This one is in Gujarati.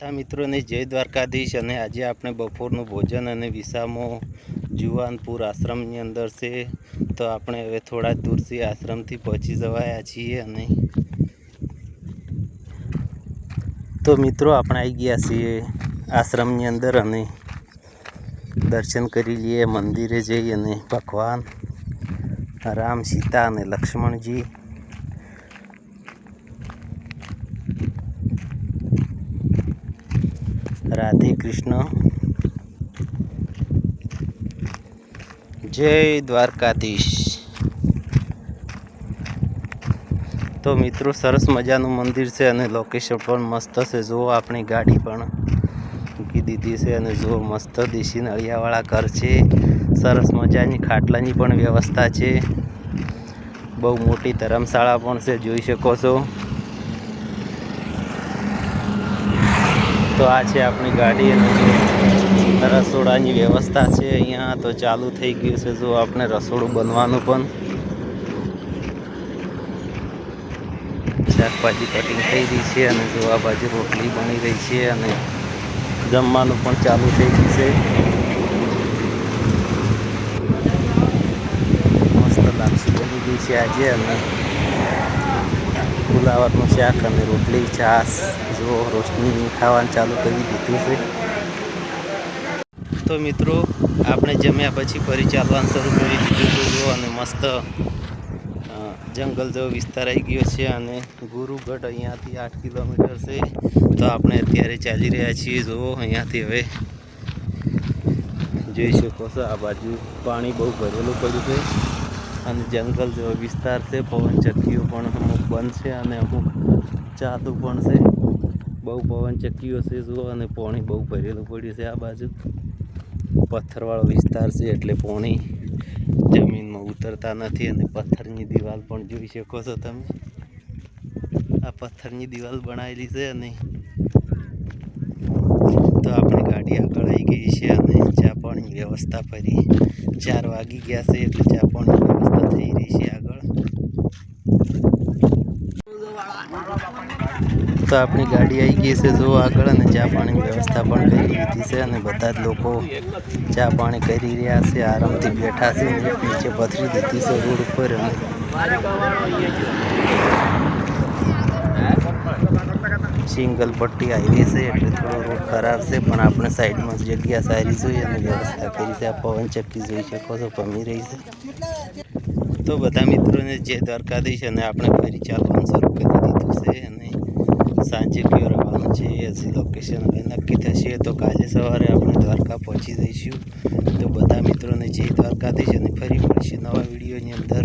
બધા મિત્રોને જય દ્વારકાધીશ. અને આજે આપણે બપોરનું ભોજન અને વિસામો જુવાનપુર આશ્રમની અંદર છે. તો આપણે હવે થોડા દૂરથી આશ્રમથી પહોંચી જવાયા છીએ અને તો મિત્રો આપણે આવી ગયા છીએ આશ્રમની અંદર અને દર્શન કરી લઈએ મંદિરે જઈ અને ભગવાન રામ સીતા અને લક્ષ્મણજી રાધે કૃષ્ણ. જય દ્વારકાધીશ. તો મિત્રો, સરસ મજાનું મંદિર છે અને લોકેશન પણ મસ્ત છે. જુઓ આપણી ગાડી પણ મૂકી દીધી છે અને જુઓ મસ્ત દેશી નળિયાવાળા ઘર છે. સરસ મજાની ખાટલાની પણ વ્યવસ્થા છે. બહુ મોટી ધરમશાળા પણ છે, જોઈ શકો છો. તો આ છે આપણી ગાડી અને રસોડાની વ્યવસ્થા છે અહીંયા. તો ચાલુ થઈ ગયું છે જો આપણે રસોડું બનવાનું પણ. શાકભાજી કટિંગ થઈ રહી છે અને જો આ બાજુ રોટલી બની રહી છે અને જમવાનું પણ ચાલુ થઈ ગયું છે. મસ્ત લાપસી બની ગઈ છે આજે અને ફુલાવરનું શાક અને રોટલી છાસ જો રોશની ખાવાનું ચાલુ કરી દીધું છે. તો મિત્રો, આપણે જમ્યા પછી ફરી ચાલવાનું શરૂ કરી દીધું જો અને મસ્ત જંગલ જેવો વિસ્તાર આવી ગયો છે અને ગુરુગઢ અહીંયાથી આઠ કિલોમીટર છે. તો આપણે અત્યારે ચાલી રહ્યા છીએ. જુઓ અહીંયાથી હવે જોઈ શકો છો, આ બાજુ પાણી બહુ ભરેલું પડ્યું છે. અને જંગલ જેવો વિસ્તાર છે, પવન ચક્કીઓ પણ અમુક છે અને અમુક ચાલુ પણ છે. બહુ પવન ચક્કીઓ છે, જુઓ, અને પાણી બહુ ભરેલું પડ્યું છે આ બાજુ. પથ્થરવાળો વિસ્તાર છે એટલે પાણી જમીનમાં ઉતરતા નથી અને પથ્થરની દિવાલ પણ જોઈ શકો છો તમે. આ પથ્થરની દિવાલ બનાવેલી છે અને તો આપણી ગાડી આગળ આવી ગઈ છે અને ચા પાણી વ્યવસ્થા ફરી ચાર વાગી ગયા છે એટલે ચા પાણી વ્યવસ્થા થઈ રહી છે આગળ. તો આપણી ગાડી આવી ગઈ છે જો આગળ અને ચા પાણીની વ્યવસ્થા પણ કરી દીધી છે અને બધા જ લોકો ચા પાણી કરી રહ્યા છે, આરામથી બેઠા છે નીચે પથરી દીધી છે રોડ ઉપર સિંગલ પટ્ટી હાઈવે છે એટલે થોડો રોડ ખરાબ છે, પણ આપણે સાઈડમાં જગ્યા સારી જોઈએ અને વ્યવસ્થા કરી છે. આ પવન ચક્કી જોઈ શકો છો, પમી રહી છે. તો બધા મિત્રોને જે દ્વારકાધીશ અને આપણે ફરી ચાલવાનું શરૂ કરી દીધું છે અને સાંજે કયો રહેવાનું છે, હજી લોકેશન હવે નક્કી થશે. તો કાલે સવારે આપણે દ્વારકા પહોંચી જઈશું. તો બધા મિત્રોને જય દ્વારકાધીશ અને ફરી મળશે નવા વિડીયોની અંદર.